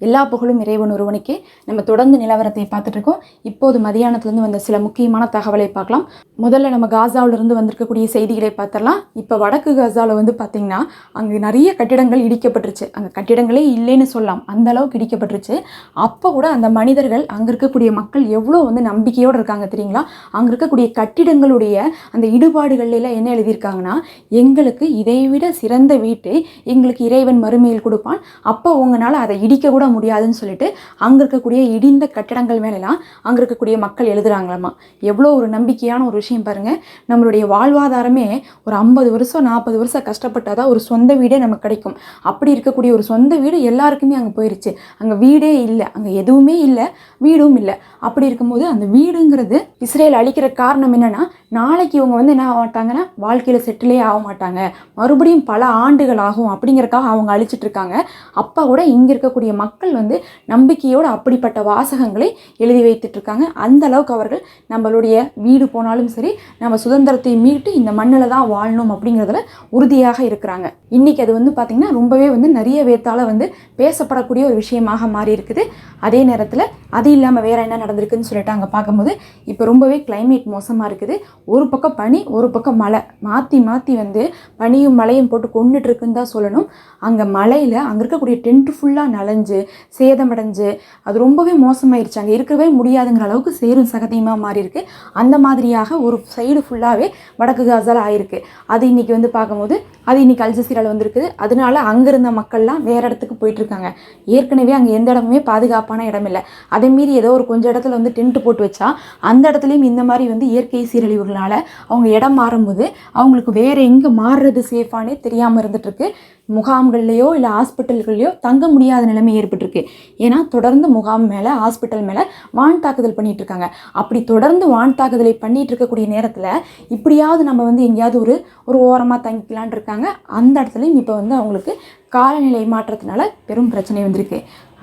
எல்லா புகழும் இறைவன் ஒருவனுக்கே. நம்ம தொடர்ந்து நிலவரத்தை பார்த்துட்ருக்கோம் இப்போது மதியானத்துலேருந்து வந்த சில முக்கியமான தகவலை பார்க்கலாம். முதல்ல நம்ம காசாவிலிருந்து வந்திருக்கக்கூடிய செய்திகளை பார்த்துடலாம். இப்போ வடக்கு காசாவில் வந்து பார்த்திங்கன்னா அங்கே நிறைய கட்டிடங்கள் இடிக்கப்பட்டுருச்சு. அங்கே கட்டிடங்களே இல்லைன்னு சொல்லலாம். அந்த அளவுக்கு இடிக்கப்பட்டுருச்சு. அப்போ கூட அந்த மனிதர்கள் அங்கே இருக்கக்கூடிய மக்கள் எவ்வளோ வந்து நம்பிக்கையோடு இருக்காங்க தெரியுங்களா? அங்கே இருக்கக்கூடிய கட்டிடங்களுடைய அந்த இடுபாடுகள்ல எல்லாம் என்ன எழுதியிருக்காங்கன்னா எங்களுக்கு இதைவிட சிறந்த வீட்டை எங்களுக்கு இறைவன் மறுமையில் கொடுப்பான். அப்போ உங்களால் அதை இடிக்க கூட முடியாதுன்னு சொல்லிட்டு அங்கே இருக்கக்கூடிய இடிந்த கட்டடங்கள் மேலெல்லாம் அங்கே இருக்கக்கூடிய மக்கள் எழுதுறாங்களாமா. எவ்வளோ ஒரு நம்பிக்கையான ஒரு விஷயம் பாருங்கள் நம்மளுடைய வாழ்வாதாரமே ஒரு ஐம்பது வருஷம் நாற்பது வருஷம் கஷ்டப்பட்டால் தான் ஒரு சொந்த வீடே நமக்கு கிடைக்கும். அப்படி இருக்கக்கூடிய ஒரு சொந்த வீடு எல்லாருக்குமே அங்கே போயிருச்சு. அங்கே வீடே இல்லை. அங்கே எதுவுமே இல்லை. வீடும் இல்லை. அப்படி இருக்கும்போது அந்த வீடுங்கிறது இஸ்ரேல் அழிக்கிற காரணம் என்னன்னா நாளைக்கு இவங்க வந்து என்ன ஆக மாட்டாங்கன்னா வாழ்க்கையில் செட்டிலே ஆக மாட்டாங்க. மறுபடியும் பல ஆண்டுகள் ஆகும். அப்படிங்கிறக்காக அவங்க அழிச்சிட்டு இருக்காங்க. அப்போ கூட இங்கே இருக்கக்கூடிய மக்கள் மக்கள் வந்து நம்பிக்கையோடு அப்படிப்பட்ட வாசகங்களை எழுதி வைத்துட்ருக்காங்க. அந்த அளவுக்கு அவர்கள் நம்மளுடைய வீடு போனாலும் சரி நம்ம சுதந்திரத்தை மீட்டு இந்த மண்ணில் தான் வாழணும் அப்படிங்கிறதுல உறுதியாக இருக்கிறாங்க. இன்னைக்கு அது வந்து பார்த்திங்கன்னா ரொம்பவே வந்து நிறைய பேர்த்தால வந்து பேசப்படக்கூடிய ஒரு விஷயமாக மாறி இருக்குது. அதே நேரத்தில் அது இல்லாமல் வேறு என்ன நடந்திருக்குன்னு சொல்லிட்டு அங்கே பார்க்கும்போது இப்போ ரொம்பவே கிளைமேட் மோசமாக இருக்குது. ஒரு பக்கம் பனி ஒரு பக்கம் மழை. மாற்றி மாற்றி வந்து பனியும் மழையும் போட்டு கொண்டுட்டுருக்குன்னு தான் சொல்லணும். அங்கே மலையில் அங்கே இருக்கக்கூடிய டென்ட் ஃபுல்லாக நனைஞ்சு சேதமடைஞ்சு அது ரொம்பவே மோசமாயிருச்சு. அங்கே இருக்கவே முடியாதுங்கிற அளவுக்கு சேரும் சகதியமாக மாறி இருக்கு அந்த மாதிரியாக ஒரு சைடு ஃபுல்லாகவே வடக்கு காசால் ஆயிருக்கு. அது இன்னைக்கு வந்து பார்க்கும்போது அது இன்னைக்கு அல்ஜசீரால வந்திருக்குது. அதனால அங்கிருந்த மக்கள்லாம் வேற இடத்துக்கு போயிட்டு இருக்காங்க ஏற்கனவே அங்கே எந்த இடமுமே பாதுகாப்பான இடம் இல்லை அதே மீறி ஏதோ ஒரு கொஞ்சம் இடத்துல வந்து டென்ட் போட்டு வச்சா அந்த இடத்துலையும் இந்த மாதிரி வந்து இயற்கை சீரழிவுகளால் அவங்க இடம் மாறும்போது அவங்களுக்கு வேறு எங்கே மாறுறது சேஃபானே தெரியாமல் இருந்துகிட்ருக்கு முகாம்கள்லேயோ இல்லை ஹாஸ்பிட்டல்கள்லையோ தங்க முடியாத நிலைமை ஏற்பட்டிருக்கு. ஏன்னா தொடர்ந்து முகாம் மேலே ஹாஸ்பிட்டல் மேலே வான் தாக்குதல் பண்ணிட்டு இருக்காங்க அப்படி தொடர்ந்து வான் தாக்குதலை பண்ணிட்டு இருக்கக்கூடிய நேரத்தில் இப்படியாவது நம்ம வந்து எங்கேயாவது ஒரு ஒரு ஓரமாக தங்கிக்கலான் இருக்காங்க. அந்த இடத்துலையும் இப்போ வந்து அவங்களுக்கு காலநிலை மாற்றத்தினால பெரும் பிரச்சனை வந்திருக்கு.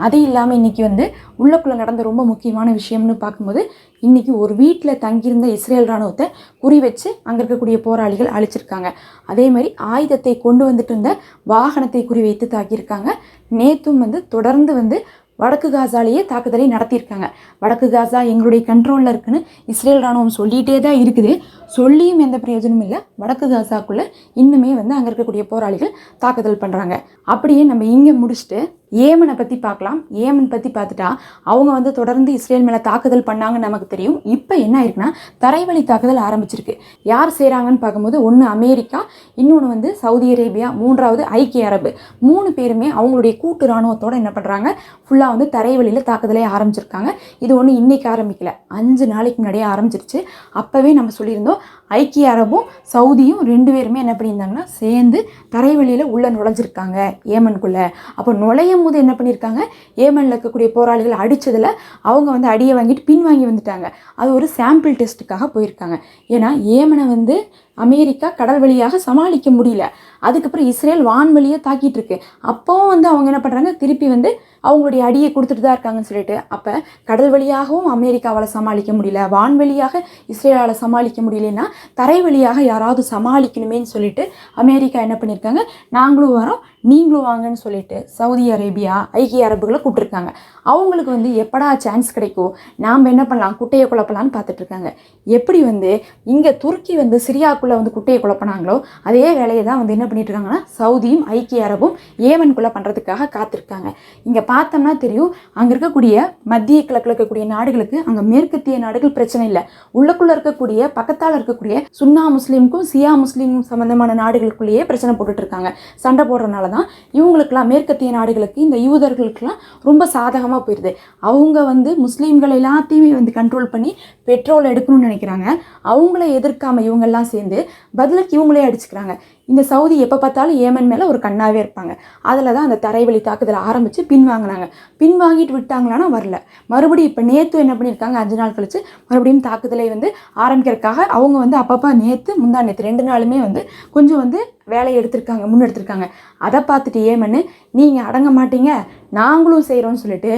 அது இல்லாமல் இன்றைக்கி வந்து உள்ளக்குள்ளே நடந்த ரொம்ப முக்கியமான விஷயம்னு பார்க்கும்போது இன்றைக்கி ஒரு வீட்டில் தங்கியிருந்த இஸ்ரேல் இராணுவத்தை குறி வச்சு அங்கே இருக்கக்கூடிய போராளிகள் அழிச்சிருக்காங்க. அதே மாதிரி ஆயுதத்தை கொண்டு வந்துட்டு இருந்த வாகனத்தை குறி வைத்து தாக்கியிருக்காங்க. நேற்றும் வந்து தொடர்ந்து வந்து வடக்கு காசாலேயே தாக்குதலை நடத்தியிருக்காங்க. வடக்கு காசா எங்களுடைய கண்ட்ரோலில் இருக்குன்னு இஸ்ரேல் ராணுவம் சொல்லிகிட்டே தான் இருக்குது. சொல்லியும் எந்த பிரயோஜனமும் இல்லை. வடக்கு காசாக்குள்ளே இன்னுமே வந்து அங்கே இருக்கக்கூடிய போராளிகள் தாக்குதல் பண்ணுறாங்க அப்படியே நம்ம இங்கே முடிச்சுட்டு ஏமனை பற்றி பார்க்கலாம். ஏமன் பற்றி பார்த்துட்டா அவங்க வந்து தொடர்ந்து இஸ்ரேல் மேலே தாக்குதல் பண்ணாங்கன்னு நமக்கு தெரியும். இப்போ என்ன ஆயிருக்குன்னா தரைவழி தாக்குதல் ஆரம்பிச்சிருக்கு. யார் செய்கிறாங்கன்னு பார்க்கும்போது ஒன்று அமெரிக்கா இன்னொன்று வந்து சவுதி அரேபியா மூன்றாவது ஐக்கிய அரபு. மூணு பேருமே அவங்களுடைய கூட்டு இராணுவத்தோடு என்ன பண்ணுறாங்க ஃபுல்லாக வந்து தரைவழியில் தாக்குதலே ஆரம்பிச்சிருக்காங்க. இது ஒன்று இன்றைக்கி ஆரம்பிக்கல. அஞ்சு நாளைக்கு முன்னாடியே ஆரம்பிச்சிருச்சு. அப்போவே நம்ம சொல்லியிருந்தோம் ஐக்கிய அரபும் சவுதியும் ரெண்டு பேருமே என்ன பண்ணியிருந்தாங்கன்னா சேர்ந்து தரைவழியில் உள்ளே நுழைஞ்சிருக்காங்க ஏமனுக்குள்ளே. அப்போ நுழையும் போது என்ன பண்ணியிருக்காங்க ஏமனில் இருக்கக்கூடிய போராளிகள் அடித்ததில் அவங்க வந்து அடியை வாங்கிட்டு பின் வாங்கி வந்துட்டாங்க. அது ஒரு சாம்பிள் டெஸ்ட்டுக்காக போயிருக்காங்க. ஏன்னா ஏமனை வந்து அமெரிக்கா கடல் வழியாக சமாளிக்க முடியல. அதுக்கப்புறம் இஸ்ரேல் வான்வழியை தாக்கிட்டு இருக்கு. அப்போவும் வந்து அவங்க என்ன பண்ணுறாங்க திருப்பி வந்து அவங்களுடைய அடியை கொடுத்துட்டு தான் இருக்காங்கன்னு சொல்லிட்டு அப்போ கடல் வழியாகவும் அமெரிக்காவால் சமாளிக்க முடியல. வான்வழியாக இஸ்ரேலால் சமாளிக்க முடியலன்னா தரை வழியாக யாராவது சமாளிக்கணுமேன்னு சொல்லிட்டு அமெரிக்கா என்ன பண்ணியிருக்காங்க நாங்களும் வரோம் நீங்களும் வாங்கன்னு சொல்லிட்டு சவுதி அரேபியா ஐக்கிய அரபுகளை கூப்பிட்டுருக்காங்க. அவங்களுக்கு வந்து எப்படா சான்ஸ் கிடைக்கும்? நாம் என்ன பண்ணலாம்? குட்டையை குழப்பலான்னு பார்த்துட்ருக்காங்க எப்படி வந்து இங்கே துருக்கி வந்து சிரியாக்குள்ளே வந்து குட்டையை குழப்பினாங்களோ அதே வேலையை தான் வந்து என்ன பண்ணிட்டு இருக்காங்கன்னா சவுதியும் ஐக்கிய அரபும் ஏவன்குள்ளே பண்ணுறதுக்காக காத்திருக்காங்க. இங்கே பார்த்தோம்னா தெரியும் அங்கே இருக்கக்கூடிய மத்திய கிழக்கில் இருக்கக்கூடிய நாடுகளுக்கு அங்கே மேற்கத்திய நாடுகள் பிரச்சனை இல்லை. உள்ளக்குள்ளே இருக்கக்கூடிய பக்கத்தால் இருக்கக்கூடிய சுன்னா முஸ்லீமுக்கும் சியா முஸ்லீம் சம்மந்தமான நாடுகளுக்குள்ளேயே பிரச்சனை போட்டுட்டு இருக்காங்க சண்டை போடுறதுனால தான் இவங்களுக்கெல்லாம் மேற்கத்திய நாடுகளுக்கு இந்த யூதர்களுக்கெல்லாம் ரொம்ப சாதகமாக போயிடுது அவங்க வந்து முஸ்லீம்கள் எல்லாத்தையுமே வந்து கண்ட்ரோல் பண்ணி பெட்ரோல் எடுக்கணும்னு நினைக்கிறாங்க. அவங்கள எதிர்க்காமல் இவங்கெல்லாம் சேர்ந்து பதிலுக்கு இவங்களே அடிச்சுக்கிறாங்க. இந்த சவுதி எப்போ பார்த்தாலும் ஏமன் மேலே ஒரு கண்ணாகவே இருப்பாங்க. அதில் தான் அந்த தரைவழி தாக்குதல் ஆரம்பித்து பின்வாங்கினாங்க. பின்வாங்கிட்டு விட்டாங்களான்னா வரல. மறுபடியும் இப்போ நேற்று என்ன பண்ணியிருக்காங்க அஞ்சு நாள் கழித்து மறுபடியும் தாக்குதலை வந்து ஆரம்பிக்கிறதுக்காக அவங்க வந்து அப்பப்போ நேற்று முந்தா நேற்று ரெண்டு நாளுமே வந்து கொஞ்சம் வந்து வேலையை எடுத்திருக்காங்க முன்னெடுத்திருக்காங்க. அதை பார்த்துட்டு ஏமன்னு நீங்கள் அடங்க மாட்டீங்க. நாங்களும் செய்கிறோன்னு சொல்லிட்டு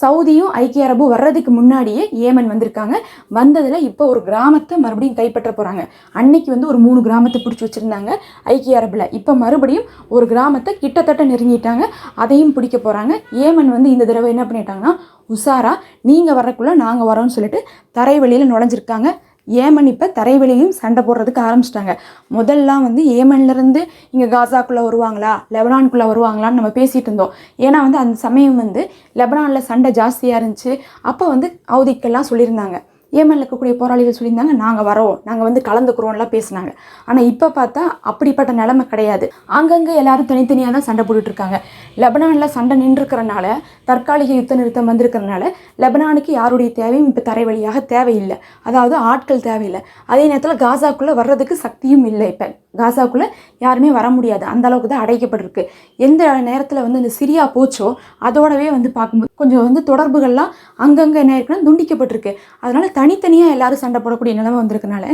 சவுதியும் ஐக்கிய அரபும் வர்றதுக்கு முன்னாடியே ஏமன் வந்திருக்காங்க. வந்ததில் இப்போ ஒரு கிராமத்தை மறுபடியும் கைப்பற்ற போகிறாங்க அன்னைக்கு வந்து ஒரு மூணு கிராமத்தை பிடிச்சி வச்சுருந்தாங்க ஐக்கிய அரபில். இப்போ மறுபடியும் ஒரு கிராமத்தை கிட்டத்தட்ட நெருங்கிட்டாங்க. அதையும் பிடிக்க போகிறாங்க ஏமன் வந்து இந்த தடவை என்ன பண்ணிட்டாங்கன்னா உஷாரா நீங்கள் வரக்குள்ளே நாங்கள் வரோம்னு சொல்லிட்டு தரைவழியில் நுழைஞ்சிருக்காங்க. ஏமன் இப்போ தரைவெளியும் சண்டை போடுறதுக்கு ஆரம்பிச்சிட்டாங்க. முதல்லாம் வந்து ஏமன்லேருந்து இங்கே காசாக்குள்ளே வருவாங்களா லெபனான்குள்ளே வருவாங்களான்னு நம்ம பேசிகிட்டு இருந்தோம். ஏன்னா வந்து அந்த சமயம் வந்து லெபனானில் சண்டை ஜாஸ்தியாக இருந்துச்சு. அப்போ வந்து அவதிக்கெல்லாம் சொல்லியிருந்தாங்க. ஏமனில் இருக்கக்கூடிய போராளிகள் சொல்லியிருந்தாங்க நாங்கள் வரோம். நாங்கள் வந்து கலந்துக்கிறோம்லாம் பேசினாங்க. ஆனால் இப்போ பார்த்தா அப்படிப்பட்ட நிலைமை கிடையாது. அங்கங்கே எல்லாரும் தனித்தனியாக தான் சண்டை போட்டுட்டு இருக்காங்க லெபனானில் சண்டை நின்றுருக்கிறனால தற்காலிக யுத்த நிறுத்தம் வந்திருக்கிறனால லெபனானுக்கு யாருடைய தேவையும் இப்போ தரை வழியாக தேவையில்லை. அதாவது ஆட்கள் தேவையில்லை. அதே நேரத்தில் காசாக்குள்ளே வர்றதுக்கு சக்தியும் இல்லை இப்போ. காசாவுக்குள்ளே யாருமே வர முடியாது. அந்த அளவுக்கு தான் அடைக்கப்பட்டிருக்கு. எந்த நேரத்தில் வந்து இந்த சிரியா போச்சோ அதோடவே வந்து பார்க்கும்போது கொஞ்சம் வந்து தொடர்புகள்லாம் அங்கங்கே என்ன இருக்குன்னா துண்டிக்கப்பட்டிருக்கு. அதனால் தனித்தனியாக எல்லாரும் சண்டை போடக்கூடிய நிலைமை வந்திருக்கனால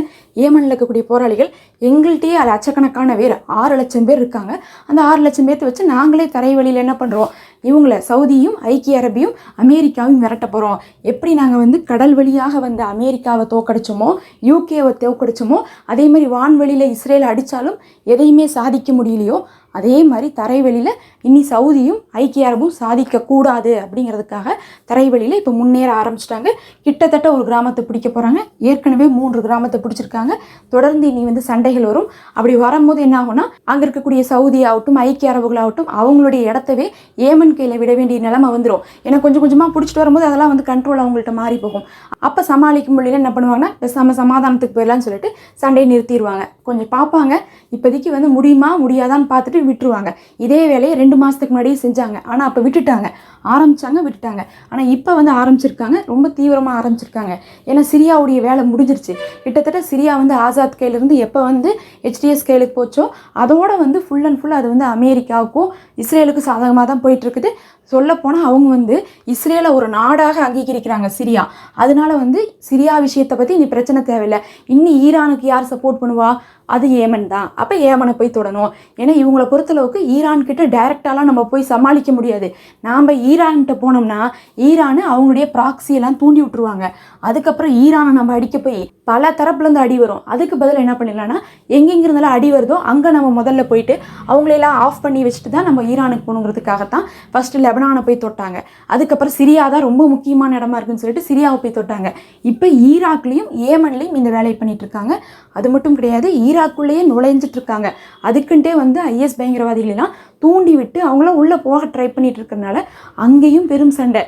ஏமனில் இருக்கக்கூடிய போராளிகள் எங்கள்கிட்டயே அது லட்சக்கணக்கான பேர் ஆறு லட்சம் பேர் இருக்காங்க. அந்த ஆறு லட்சம் பேர்த்த வச்சு நாங்களே தரை வழியில் என்ன பண்ணுறோம் இவங்கள சவுதியும் ஐக்கிய அரபியும் அமெரிக்காவும் மிரட்ட போகிறோம் எப்படி நாங்கள் வந்து கடல் வழியாக வந்து அமெரிக்காவை தோக்கடிச்சோமோ யூகேவை தோக்கடிச்சோமோ அதே மாதிரி வான்வெளியில் இஸ்ரேல் அடித்தாலும் எதையுமே சாதிக்க முடியலையோ அதே மாதிரி தரைவெளியில் இனி சவுதியும் ஐக்கிய அரபும் சாதிக்கக்கூடாது அப்படிங்கிறதுக்காக தரைவெளியில் இப்போ முன்னேற ஆரம்பிச்சிட்டாங்க. கிட்டத்தட்ட ஒரு கிராமத்தை பிடிக்க போகிறாங்க ஏற்கனவே மூன்று கிராமத்தை பிடிச்சிருக்காங்க. தொடர்ந்து இனி வந்து சண்டைகள் வரும். அப்படி வரும்போது என்ன ஆகும்னா அங்கே இருக்கக்கூடிய சவுதி ஆகட்டும் ஐக்கிய அரபுகளாகட்டும் அவங்களுடைய இடத்தவே ஏமன் கையில் விட வேண்டிய நிலைமை வந்துடும் ஏன்னா கொஞ்சம் கொஞ்சமாக பிடிச்சிட்டு வரும்போது அதெல்லாம் வந்து கண்ட்ரோல் அவங்கள்ட்ட மாறி போகும். அப்போ சமாளிக்க முடியல என்ன பண்ணுவாங்கன்னா பேசாமல் சமாதானத்துக்கு போயிடலாம்னு சொல்லிட்டு சண்டையை நிறுத்திடுவாங்க. கொஞ்சம் பார்ப்பாங்க. இப்போதைக்கு வந்து முடியுமா முடியாதான்னு பார்த்துட்டு விட்டுருவாங்க. இதே வேலையை ரெண்டு மாதத்துக்கு முன்னாடியே செஞ்சாங்க. ஆனால் அப்போ விட்டுட்டாங்க. ஆரம்பிச்சாங்க விட்டுட்டாங்க. ஆனால் இப்போ வந்து ஆரம்பிச்சிருக்காங்க. ரொம்ப தீவிரமாக ஆரம்பிச்சிருக்காங்க. ஏன்னா சிரியாவுடைய வேலை முடிஞ்சிருச்சு. கிட்டத்தட்ட சிரியா வந்து ஆசாத் கையிலேருந்து எப்போ வந்து ஹெச்டிஎஸ் கையிலுக்கு போச்சோ அதோட வந்து ஃபுல் அண்ட் ஃபுல் அது வந்து அமெரிக்காவுக்கும் இஸ்ரேலுக்கும் சாதகமாக தான் போயிட்டுருக்குது சொல்லப்போனால் அவங்க வந்து இஸ்ரேலை ஒரு நாடாக அங்கீகரிக்கிறாங்க சிரியா. அதனால வந்து சிரியா விஷயத்தை பற்றி இனி பிரச்சனை தேவையில்லை. இன்னி ஈரானுக்கு யார் சப்போர்ட் பண்ணுவா? அது ஏமன் தான். அப்போ ஏமனை போய் தொடணும். ஏன்னா இவங்கள பொறுத்தளவுக்கு ஈரான்கிட்ட டைரெக்டாலாம் நம்ம போய் சமாளிக்க முடியாது. நாம் ஈரான்கிட்ட போனோம்னா ஈரானு அவங்களுடைய ப்ராக்சியெல்லாம் தூண்டி விட்டுருவாங்க. அதுக்கப்புறம் ஈரானை நம்ம அடிக்க போய் பல தரப்புலேருந்து அடி வரும். அதுக்கு பதில் என்ன பண்ணிடலாம்னா எங்கெங்கிருந்தாலும் அடி வருதோ அங்கே நம்ம முதல்ல போயிட்டு அவங்களையெல்லாம் ஆஃப் பண்ணி வச்சுட்டு தான் நம்ம ஈரானுக்கு போகணுங்கிறதுக்காகத்தான் ஃபஸ்ட்டு லெபனானை போய் தொட்டாங்க. அதுக்கப்புறம் சிரியா தான் ரொம்ப முக்கியமான இடமா இருக்குன்னு சொல்லிட்டு சிரியாவை போய் தொட்டாங்க. இப்போ ஈராக்லேயும் ஏமன்லேயும் இந்த வேலையை பண்ணிட்டு இருக்காங்க. அது மட்டும் கிடையாது ஈராக்குள்ளேயே நுழைஞ்சிட்டு இருக்காங்க. அதுக்குன்ட்டே வந்து ஐஎஸ் பயங்கரவாதிகளெல்லாம் தூண்டி விட்டு அவங்களாம் உள்ளே போக ட்ரை பண்ணிகிட்டு இருக்கிறனால அங்கேயும் பெரும் சண்டை.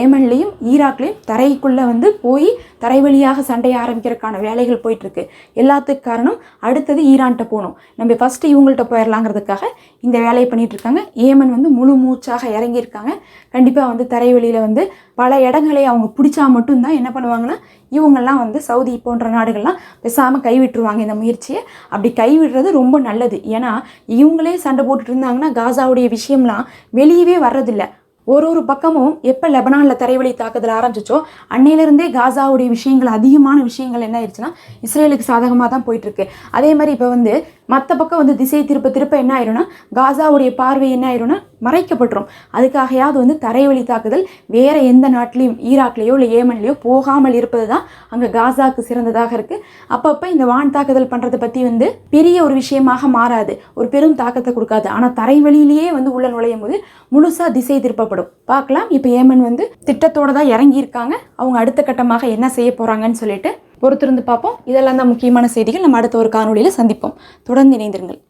ஏமன்லேயும் ஈராக்லேயும் தரைக்குள்ளே வந்து போய் தரை வழியாக சண்டையை ஆரம்பிக்கிறதுக்கான வேலைகள் போயிட்டுருக்கு எல்லாத்துக்கு காரணம் அடுத்தது ஈரான்கிட்ட போகணும். நம்ம ஃபஸ்ட்டு இவங்கள்ட்ட போயிடலாங்கிறதுக்காக இந்த வேலையை பண்ணிகிட்டு இருக்காங்க. ஏமன் வந்து முழு மூச்சாக இறங்கியிருக்காங்க. கண்டிப்பாக வந்து தரைவெளியில் வந்து பல இடங்களை அவங்க பிடிச்சா மட்டும்தான் என்ன பண்ணுவாங்கன்னா இவங்கெல்லாம் வந்து சவுதி போன்ற நாடுகள்லாம் பேசாமல் கைவிட்டுருவாங்க இந்த முயற்சியை. அப்படி கைவிடுறது ரொம்ப நல்லது. ஏன்னா இவங்களே சண்டை போட்டுட்டு இருந்தாங்கன்னா காசாவுடைய விஷயம்லாம் வெளியவே வர்றதில்லை. ஒரு ஒரு பக்கமும் எப்போ லெபனானில் தரைவழி தாக்குதல் ஆரம்பிச்சிச்சோ அன்னையிலேருந்தே காசாவுடைய விஷயங்கள் அதிகமான விஷயங்கள் என்ன ஆயிடுச்சுன்னா இஸ்ரேலுக்கு சாதகமாக தான் போயிட்டுருக்கு. அதே மாதிரி இப்போ வந்து மற்ற பக்கம் வந்து திசை திருப்ப திருப்ப என்ன ஆயிரும்னா காசாவுடைய பார்வை என்ன ஆயிரும்னா மறைக்கப்பட்டுரும். அதுக்காகையாவது வந்து தரைவழி தாக்குதல் வேறு எந்த நாட்டிலையும் ஈராக்லேயோ இல்லை ஏமன்லேயோ போகாமல் இருப்பது தான் அங்கே காசாக்கு சிறந்ததாக இருக்குது அப்பப்போ இந்த வான் தாக்குதல் பண்ணுறதை பற்றி வந்து பெரிய ஒரு விஷயமாக மாறாது. ஒரு பெரும் தாக்கத்தை கொடுக்காது. ஆனால் தரைவழியிலேயே வந்து உள்ள நுழையும் போது முழுசாக திசை திருப்பப்படும். பார்க்கலாம். இப்போ ஏமன் வந்து திட்டத்தோட தான் இறங்கியிருக்காங்க. அவங்க அடுத்த கட்டமாக என்ன செய்ய போகிறாங்கன்னு சொல்லிட்டு பொறுத்திருந்து பார்ப்போம். இதெல்லாம் தான் முக்கியமான செய்திகள். நம்ம அடுத்த ஒரு காணொளியில் சந்திப்போம். தொடர்ந்து இணைந்திருங்கள்.